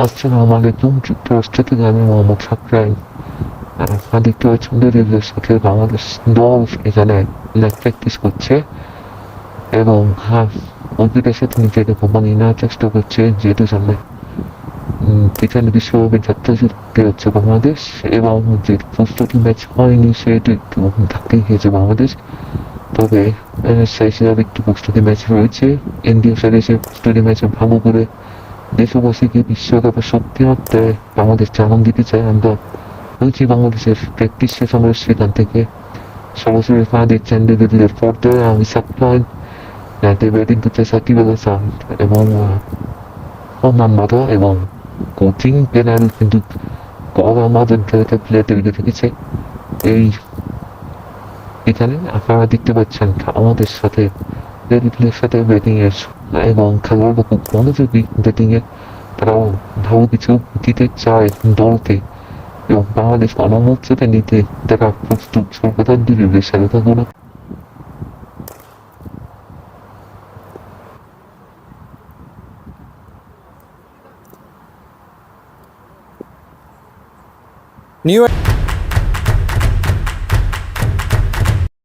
আসসালামু আলাইকুম যুক্তরাষ্ট্র থেকে আমি মোহাম্মদ সাকরাইন আপনারা দেখতে পাচ্ছেন রেলের সাথে বাংলাদেশ দল এখানে লেগ প্র্যাকটিস করছে। এবং হ্যাঁ উদ্ভিদের সাথে নিজেকে মানিয়ে নেওয়ার চেষ্টা করছে, যেহেতু সামনে এখানে বিশ্বকাপে যাত্রা করতে হচ্ছে বাংলাদেশ। এবং যে প্রস্তুতি ম্যাচ হয়নি, সেহেতু একটু ধাক্কা খেয়েছে বাংলাদেশ। তবে সেই হিসাবে একটু প্রস্তুতি ম্যাচ রয়েছে। ইন্ডিয়া সাইডে সে প্রস্তুতি ম্যাচে ভালো করে দেশবাসীকে বিশ্বকাপে শক্তি হাতে বাংলাদেশ জানান দিতে চাই আমরা। বলছি বাংলাদেশের প্র্যাকটিস শেষ সেখান থেকে। সরাসরি দিচ্ছেন দিদিদের পর্দায় আমি সাপ্লাইন যাতে ব্যাটিং করতে সাকিব আল এবং অন্যান্যরা এবং কোচিং প্যানেল কিন্তু কম আমাদের খেলাতে প্লেয়ার তৈরি রেখেছে এই, এখানে আপনারা দেখতে পাচ্ছেন আমাদের সাথে প্লেয়ারের সাথে ব্যাটিং এর এবং খেলোয়াড়রা খুব মনোযোগী ব্যাটিং এ তারাও ভালো কিছু দিতে চায় দলকে এবং বাংলাদেশ গণমোর্চাতে নিতে তারা প্রস্তুত সর্বদা দিল্লির সাথে থাকুন নিউ